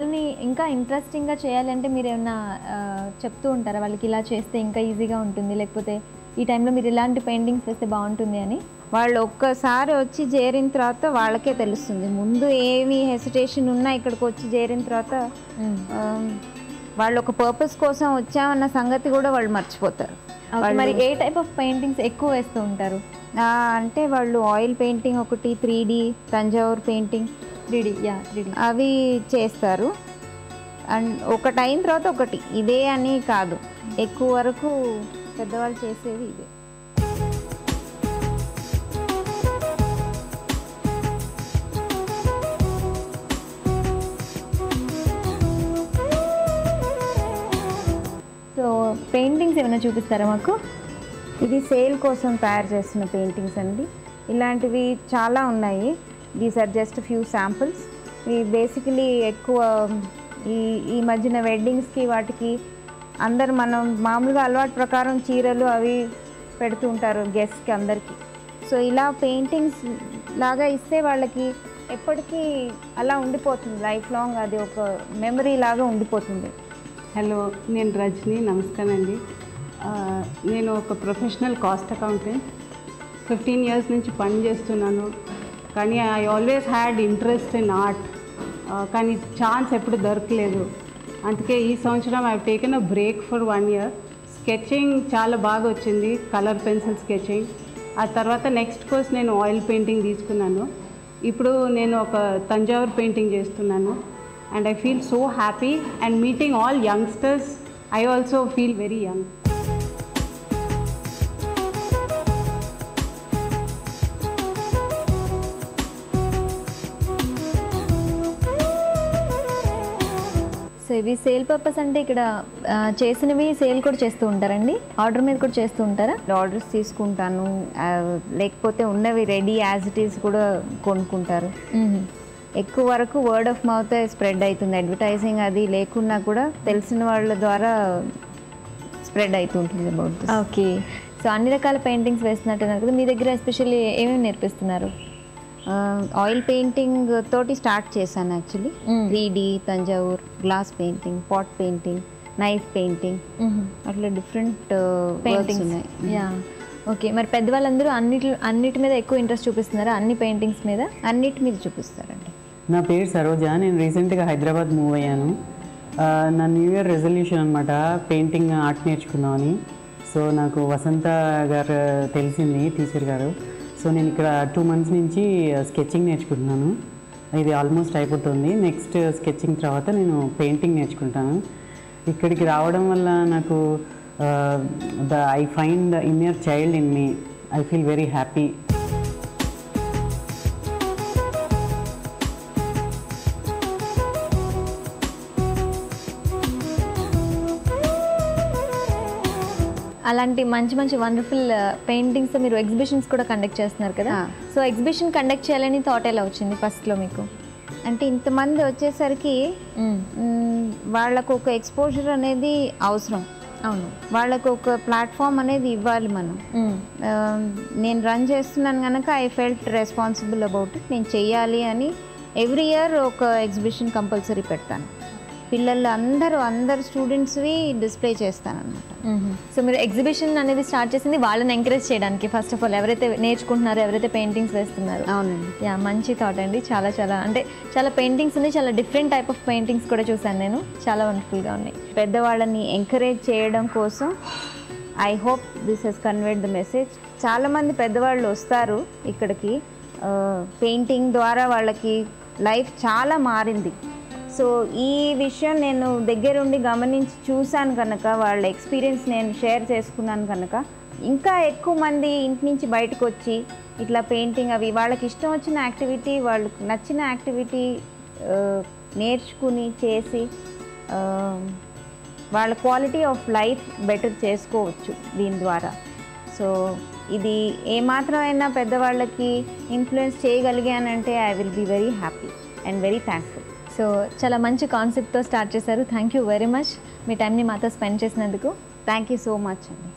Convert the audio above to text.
వాళ్ళని ఇంకా ఇంట్రెస్టింగ్గా చేయాలంటే మీరు ఏమన్నా చెప్తూ ఉంటారా? వాళ్ళకి ఇలా చేస్తే ఇంకా ఈజీగా ఉంటుంది లేకపోతే ఈ టైంలో మీరు ఇలాంటి పెయింటింగ్స్ వేస్తే బాగుంటుంది అని? వాళ్ళు ఒక్కసారి వచ్చి చేరిన తర్వాత వాళ్ళకే తెలుస్తుంది. ముందు ఏమి హెసిటేషన్ ఉన్నా ఇక్కడికి వచ్చి చేరిన తర్వాత వాళ్ళు ఒక పర్పస్ కోసం వచ్చామన్న సంగతి కూడా వాళ్ళు మర్చిపోతారు. మరి ఏ టైప్ ఆఫ్ పెయింటింగ్స్ ఎక్కువ వేస్తూ ఉంటారు? అంటే వాళ్ళు ఆయిల్ పెయింటింగ్ ఒకటి three D Thanjavur painting three D yeah three D అవి చేస్తారు. అండ్ ఒకటి అయిన తర్వాత ఒకటి. ఇదే అని కాదు. ఎక్కువ వరకు పెద్దవాళ్ళు చేసేది ఇదే సో పెయింటింగ్స్ ఏమైనా చూపిస్తారా మాకు? ఇది సేల్ కోసం తయారు చేస్తున్న పెయింటింగ్స్ అండి. ఇలాంటివి చాలా ఉన్నాయి. These are just few samples ఇవి బేసికలీ ఎక్కువ um, ఈ ఈ మధ్యన వెడ్డింగ్స్కి వాటికి అందరు మనం మామూలుగా అలవాటు ప్రకారం చీరలు అవి పెడుతూ ఉంటారు గెస్ట్కి అందరికీ. సో ఇలా పెయింటింగ్స్ లాగా ఇస్తే వాళ్ళకి ఎప్పటికీ అలా ఉండిపోతుంది. లైఫ్ లాంగ్ అది ఒక మెమరీ లాగా ఉండిపోతుంది. హలో నేను రజని నమస్కారం అండి నేను ఒక professional cost accountant fifteen years నుంచి పని చేస్తున్నాను. కానీ I always had interest in art కానీ ఛాన్స్ ఎప్పుడు దొరకలేదు. అందుకే ఈ సంవత్సరం I taken a break for one year sketching చాలా బాగా వచ్చింది. కలర్ పెన్సిల్ స్కెచింగ్ ఆ తర్వాత నెక్స్ట్ కోర్స్ నేను ఆయిల్ పెయింటింగ్ తీసుకున్నాను. ఇప్పుడు నేను ఒక తంజావూర్ పెయింటింగ్ చేస్తున్నాను. And I feel so happy and meeting all youngsters I also feel very young so ఇవి సేల్ పర్పస్ అంటే ఇక్కడ చేసినవి సేల్ కూడా చేస్తూ ఉంటారండి? ఆర్డర్ మీద కూడా చేస్తూ ఉంటారా? ఆర్డర్స్ తీసుకుంటాను. లేకపోతే ఉన్నవి రెడీ యాజ్ ఇట్ ఈస్ కూడా కొనుక్కుంటారు. ఎక్కువ వరకు వర్డ్ ఆఫ్ మౌత్ స్ప్రెడ్ అవుతుంది. అడ్వర్టైజింగ్ అది లేకున్నా కూడా తెలిసిన వాళ్ళ ద్వారా స్ప్రెడ్ అవుతుంటుంది అబౌట్ ఓకే. సో అన్ని రకాల పెయింటింగ్స్ వేస్తున్నట్టున్నారు కదా మీ దగ్గర ఎస్పెషల్లీ ఏమేమి నేర్పిస్తున్నారు? ఆయిల్ పెయింటింగ్ తోటి స్టార్ట్ చేశాను actually. Three D Thanjavur glass painting pot painting knife painting అట్లా డిఫరెంట్ పెయింటింగ్స్ ఉన్నాయి. యా ఓకే మరి పెద్దవాళ్ళందరూ అన్నిటి అన్నిటి మీద ఎక్కువ ఇంట్రెస్ట్ చూపిస్తున్నారా? అన్ని పెయింటింగ్స్ మీద? అన్నిటి మీద చూపిస్తారండి. నా పేరు సరోజ. నేను రీసెంట్గా హైదరాబాద్ మూవ్ అయ్యాను. ఆ, నా న్యూ ఇయర్ రెజల్యూషన్ అనమాట పెయింటింగ్ ఆర్ట్ నేర్చుకుందామని. సో నాకు వసంత గారు తెలిసింది టీచర్ గారు. సో నేను ఇక్కడ టూ మంత్స్ నుంచి uh, స్కెచింగ్ నేర్చుకుంటున్నాను. ఇది ఆల్మోస్ట్ అయిపోతుంది. నెక్స్ట్ స్కెచింగ్ uh, తర్వాత నేను పెయింటింగ్ నేర్చుకుంటాను. ఇక్కడికి రావడం వల్ల నాకు the I find the inner child in me I feel very happy అలాంటి మంచి మంచి వండర్ఫుల్ పెయింటింగ్స్ మీరు ఎగ్జిబిషన్స్ కూడా కండక్ట్ చేస్తున్నారు కదా. సో ఎగ్జిబిషన్ కండక్ట్ చేయాలని థాట్ ఎలా వచ్చింది ఫస్ట్లో మీకు? అంటే ఇంతమంది వచ్చేసరికి వాళ్ళకు ఒక ఎక్స్పోజర్ అనేది అవసరం. అవును. వాళ్ళకు ఒక ప్లాట్ఫామ్ అనేది ఇవ్వాలి మనం. నేను రన్ చేస్తున్నాను కనుక ఐ ఫెల్ట్ రెస్పాన్సిబుల్ అబౌట్ నేను చెయ్యాలి అని ఎవ్రీ ఇయర్ ఒక ఎగ్జిబిషన్ కంపల్సరీ పెడతాను. పిల్లలు అందరూ అందరు స్టూడెంట్స్వి డిస్ప్లే చేస్తాను అనమాట సో మీరు ఎగ్జిబిషన్ అనేది స్టార్ట్ చేసింది వాళ్ళని ఎంకరేజ్ చేయడానికి ఫస్ట్ ఆఫ్ ఆల్. ఎవరైతే నేర్చుకుంటున్నారో ఎవరైతే పెయింటింగ్స్ వేస్తున్నారో. అవునండి. యా మంచి థాట్ అండి. చాలా చాలా అంటే చాలా పెయింటింగ్స్ ఉన్నాయి. చాలా డిఫరెంట్ టైప్ ఆఫ్ పెయింటింగ్స్ కూడా చూసాను నేను. చాలా వండర్ఫుల్గా ఉన్నాయి. పెద్దవాళ్ళని ఎంకరేజ్ చేయడం కోసం I hope this has conveyed the message చాలామంది పెద్దవాళ్ళు వస్తారు ఇక్కడికి. పెయింటింగ్ ద్వారా వాళ్ళకి లైఫ్ చాలా మారింది. సో ఈ విషయం నేను దగ్గరుండి గమనించి చూశాను కనుక వాళ్ళ ఎక్స్పీరియన్స్ నేను షేర్ చేసుకున్నాను కనుక. ఇంకా ఎక్కువ మంది ఇంటి నుంచి బయటకు వచ్చి ఇట్లా పెయింటింగ్ అవి వాళ్ళకి ఇష్టం వచ్చిన యాక్టివిటీ వాళ్ళకి నచ్చిన యాక్టివిటీ నేర్చుకుని చేసి వాళ్ళ క్వాలిటీ ఆఫ్ లైఫ్ బెటర్ చేసుకోవచ్చు దీని ద్వారా. సో ఇది ఏమాత్రమైనా పెద్దవాళ్ళకి influence చేయగలిగానంటే I will be very happy and very thankful so చాలా మంచి కాన్సెప్ట్తో స్టార్ట్ చేశారు. థ్యాంక్ యూ వెరీ మచ్ మీ టైంని మాతో స్పెండ్ చేసినందుకు. థ్యాంక్ యూ సో మచ్ అండి.